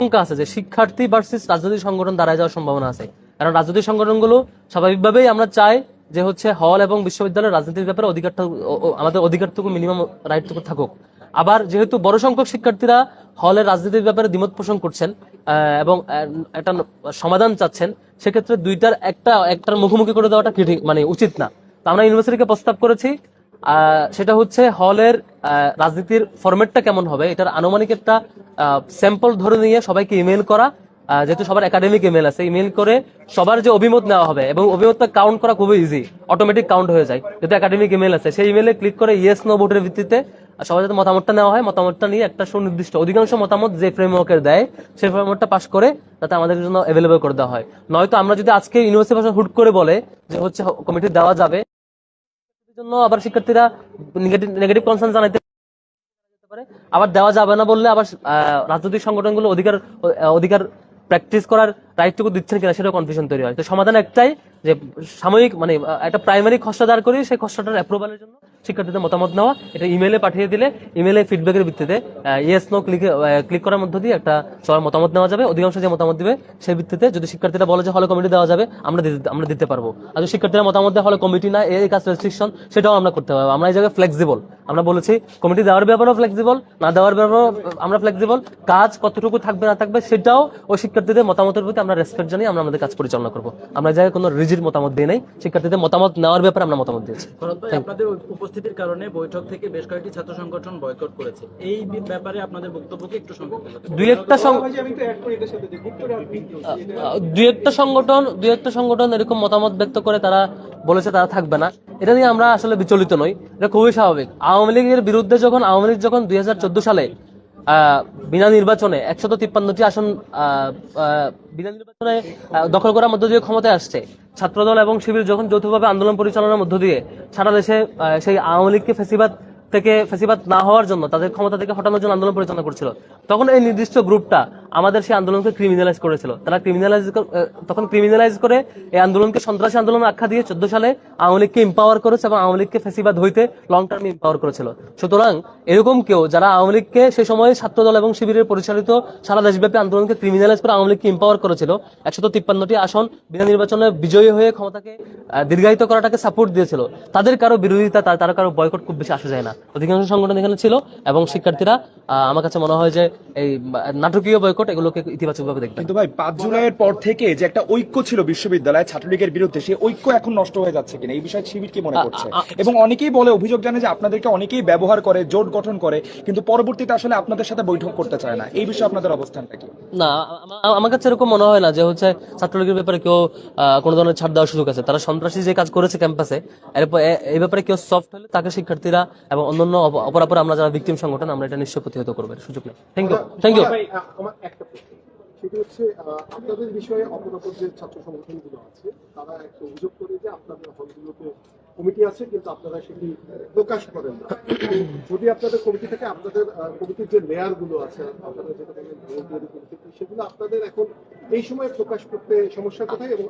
আশঙ্কা আছে যে শিক্ষার্থী ভার্সেস রাজনৈতিক সংগঠন দাঁড়ায় যাওয়ার সম্ভাবনা আছে। কারণ রাজনৈতিক সংগঠনগুলো স্বাভাবিকভাবেই আমরা চাই যে হচ্ছে হল এবং বিশ্ববিদ্যালয়ের রাজনীতির ব্যাপারে ও- আমাদের অধিকারটুকু মিনিমাম রাইটটুকু থাকুক। আবার যেহেতু বড় সংখ্যক শিক্ষার্থীরা হলের রাজনীতির ব্যাপারে দ্বিমত পোষণ করছেন এবং একটা সমাধান চাচ্ছেন, সেক্ষেত্রে দুইটার একটা একটার মুখোমুখি করে দেওয়াটা মানে উচিত না। তো আমরা ইউনিভার্সিটিকে প্রস্তাব করেছি সেটা হচ্ছে হলের রাজনীতির ফরম্যাটটা কেমন হবে? এটার আনুমানিক একটা স্যাম্পল ধরে নিয়ে সবাইকে ইমেল করা যেহেতু সবার একাডেমিক ইমেল আছে ইমেল করে সবার যে অভিমত নেওয়া হবে এবং অভিমতটা কাউন্ট করা খুবই ইজি অটোমেটিক কাউন্ট হয়ে যায়। যেহেতু একাডেমিক ইমেল আছে, সেই ইমেলে ক্লিক করে ইয়েস নো ভোটের ভিত্তিতে সবার যাতে মতামতটা নেওয়া হয়। মতামতটা নিয়ে একটা সুনির্দিষ্ট, অধিকাংশ মতামত যে ফ্রেমওয়ার্কের দেয়, সেই ফ্রেমওয়ার্কটা পাস করে তাতে আমাদের জন্য অ্যাভেলেবল করে দেওয়া হয়। নয়তো আমরা যদি আজকে ইউনিভার্সিটি ভাষা হুট করে বলে যে হচ্ছে কমিটি দেওয়া যাবে জন্য আবার শিক্ষার্থীরা নেগেটিভ কনসার্ন জানাইতে পারে। আবার দেওয়া যাবে না বললে আবার রাজনৈতিক সংগঠনগুলো অধিকার অধিকার প্র্যাকটিস করার রাইটটুকু দিচ্ছেন কিনা সেটা কনফিউশন তৈরি হয়। তো সমাধান একটাই যে সাময়িক মানে একটা প্রাইমারি খসড়া দাঁড় করি সেই খসড়াটার অ্যাপ্রুভালের জন্য শিক্ষার্থীদের মতামত নেওয়া এটা ইমেলে পাঠিয়ে দিলে ইমেলে ফিডব্যাকের ভিত্তিতে ইয়েস নো ক্লিক ক্লিক করার মধ্য দিয়ে একটা সবার মতামত নেওয়া যাবে। অধিকাংশ যে মতামত দিবে সেই ভিত্তিতে যদি শিক্ষার্থীরা বলে যে হলে কমিটি দেওয়া যাবে আমরা আমরা দিতে পারব। আর যদি শিক্ষার্থীরা মতামত দেওয়া হলে কমিটি না এই কাজ রেস্ট্রিকশন সেটাও আমরা করতে পারব। আমরা এই জায়গায় ফ্লেক্সিবল আমরা বলেছি কমিটি দেওয়ার ব্যাপারেও ফ্লেক্সিবল না দেওয়ার ব্যাপারেও আমরা ফ্লেক্সিবল কাজ কতটুকু থাকবে না থাকবে সেটাও ওই শিক্ষার্থীদের মতামতের প্রতি আমরা রেসপেক্ট জানিয়ে আমরা আমাদের কাজ পরিচালনা করব। আমরা এই জায়গায় কোনো রিজিড মতামত দিই নাই। শিক্ষার্থীদের মতামত নেওয়ার ব্যাপারে আমরা মতামত দিয়েছি। ভাই আপনাদের উপস্থিতির কারণে বৈঠক থেকে বেশ কয়েকটি ছাত্র সংগঠন বয়কট করেছে। এই ব্যাপারে আপনাদের বক্তব্যকে একটু দুই একটা দুই একটা সংগঠন দুই একটা সংগঠন এরকম মতামত ব্যক্ত করে তারা বলেছে তারা থাকবে না। এটা নিয়ে আমরা আসলে বিচলিত নই। এটা খুবই স্বাভাবিক। আওয়ামী লীগের বিরুদ্ধে যখন আওয়ামী লীগ যখন দুই হাজার চোদ্দ সালে বিনা নির্বাচনে একশত তিপ্পান্নটি আসন বিনা নির্বাচনে দখল করার মধ্য দিয়ে ক্ষমতায় আসছে। ছাত্রদল এবং শিবির যখন যৌথভাবে আন্দোলন পরিচালনার মধ্য দিয়ে সারা দেশে সেই আওয়ামী লীগকে ফেসিবাদ থেকে, ফেসিবাদ না হওয়ার জন্য, তাদের ক্ষমতা থেকে হটানোর জন্য আন্দোলন পরিচালনা করছিল, তখন এই নির্দিষ্ট গ্রুপটা আমাদের সেই আন্দোলনকে ক্রিমিনালাইজ করেছিল। তারা ক্রিমিনালাইজ তখন ক্রিমিনালাইজ করে এই আন্দোলনকে সন্ত্রাসী আন্দোলন আখ্যা দিয়ে চোদ্দ সালে আওয়ামী লীগকে ইম্পাওয়ার করেছে এবং আওয়ামী লীগকে ফেসিবাদ হইতে লং টার্ম ইম্পাওয়ার করেছিল। সুতরাং এরকম কেউ যারা আওয়ামী লীগকে সেই সময় ছাত্রদল এবং শিবিরের পরিচালিত সারা দেশব্যাপী আন্দোলনকে ক্রিমিনালাইজ করে আওয়ামী লীগকে ইম্পাওয়ার করেছিল, একশত তিপ্পান্নটি আসন বিনা নির্বাচনে বিজয়ী হয়ে ক্ষমতাকে দীর্ঘায়িত করাটাকে সাপোর্ট দিয়েছিল। তাদের কারও বিরোধিতা তার কারও বয়কট খুব বেশি আসা যায় না। অধিকাংশ সংগঠন এখানে ছিল এবং শিক্ষার্থীরা আমার কাছে মনে হয় যে এই নাটকীয় বয়কট এগুলোকে ইতিবাচকভাবে দেখবে কিন্তু ভাই পাঁচ জুলাইয়ের পর থেকে যে একটা ঐক্য ছিল বিশ্ববিদ্যালয়ে ছাত্রলীগের বিরুদ্ধে সেই ঐক্য এখন নষ্ট হয়ে যাচ্ছে কিনা এই বিষয়ে শিবির কি মনে করছে? এবং অনেকেই বলে অভিযোগ জানে যে আপনাদেরকে অনেকেই ব্যবহার করে জোট গঠন করে কিন্তু পরবর্তীতে আসলে আপনাদের সাথে বৈঠক করতে চায় না। এই বিষয়ে আপনাদের অবস্থানটা কি? না আমার কাছে এরকম মনে হয় না যে হচ্ছে ছাত্রলীগের ব্যাপারে কেউ কোনো ধরনের ছাড় দেওয়ার সুযোগ আছে। তারা সন্ত্রাসী যে কাজ করেছে ক্যাম্পাসে এরপর এই ব্যাপারে কেউ সফট হলে তাকে শিক্ষার্থীরা এবং অন্যান্য অপ- অপরাপর আমরা যারা ভিকটিম সংগঠন আমরা এটা নিশ্চয় প্রতিহত করবে সুযোগ নেই থ্যাংক ইউ থ্যাংক ইউ একটা প্রশ্ন। সেটি হচ্ছে আপনাদের বিষয়ে অপরাপর যে ছাত্র সংগঠনগুলো আছে। তারা একটা অভিযোগ করে যে আপনাদের হলগুলোতে কমিটি আছে কিন্তু আপনারা সেটি প্রকাশ করেন না। যদি আপনাদের কমিটি থাকে আপনাদের কমিটির যে লেয়ারগুলো আছে আপনারা যেটা বলেন volunteer কমিটি, সেগুলো আপনাদের এখন এই সময় প্রকাশ করতে সমস্যা কোথায় এবং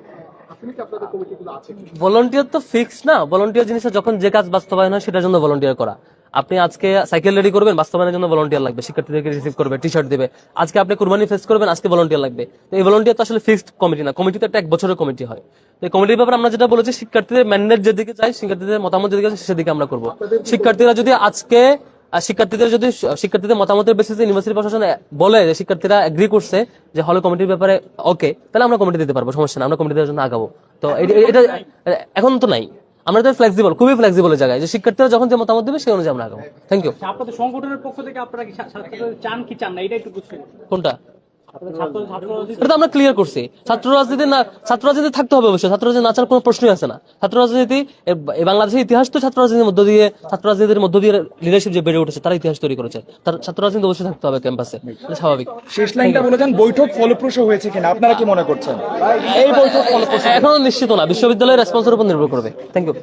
আসলে কি আপনাদের কমিটিগুলো আছে ভলান্টিয়ার তো ফিক্স না। ভলান্টিয়ার জিনিসটা যখন যে কাজ বাস্তবায়ন হয় সেটার জন্য ভলান্টিয়ার করা। আপনি আজকে সাইকেল রেডি করবেন বাস্তবায়নের জন্য ভলান্টিয়ার লাগবে। শিক্ষার্থীদেরকে রিসিভ করবে টি শার্ট দেবে। আজকে আপনি কুরবানি ফেস করবেন আজকে ভলান্টিয়ার লাগবে। তো এই ভলান্টিয়ার তো আসলে ফিক্সড কমিটি না কমিটি তো একটা এক বছরের কমিটি হয়। তো এই কমিটির ব্যাপারে আমরা যেটা বলেছি শিক্ষার্থীদের ম্যান্ডেট যেদিকে চাই শিক্ষার্থীদের মতামত যেদিকে আছে সেদিকে আমরা করব। শিক্ষার্থীরা যদি আজকে শিক্ষার্থীদের যদি শিক্ষার্থীদের মতামতের বেসিসে ইউনিভার্সিটি প্রশাসন বলে যে শিক্ষার্থীরা এগ্রি করছে যে হলে কমিটির ব্যাপারে ওকে তাহলে আমরা কমিটি দিতে পারব সমস্যা না আমরা কমিটি দেওয়ার জন্য আগাবো। তো এটা এখন তো নাই। আমরা তো ফ্লেক্সিবল খুবই ফ্লেক্সিবল জায়গায়। যে শিক্ষার্থীরা যখন যে মতামত দেবে সেই অনুযায়ী আমরা আগাবো। থ্যাংক ইউ আপনাদের সংগঠনের পক্ষ থেকে আপনারা কি চান কি চান না? এটা একটু বুঝছেন কোনটা? এটা তো আমরা ক্লিয়ার করছি। ছাত্র রাজনীতি না ছাত্র রাজনীতি থাকতে হবে অবশ্যই। ছাত্র রাজনীতি না কোনো প্রশ্নই আছে না। ছাত্র রাজনীতি বাংলাদেশের ইতিহাস তো ছাত্র রাজনীতির মধ্য দিয়ে ছাত্র রাজনীতির মধ্য দিয়ে লিডারশিপ যে বেড়ে উঠেছে তারা ইতিহাস তৈরি করেছে। তার ছাত্র রাজনীতি অবশ্যই থাকতে হবে ক্যাম্পাসে স্বাভাবিক। শেষ লাইনটা বলে যান বৈঠক ফলপ্রসূ হয়েছে কিনা? আপনারা কি মনে করছেন? এই বৈঠক ফলপ্রসূ। এখনও নিশ্চিত না। বিশ্ববিদ্যালয়ের রেসপন্সের উপর নির্ভর করবে। Thank you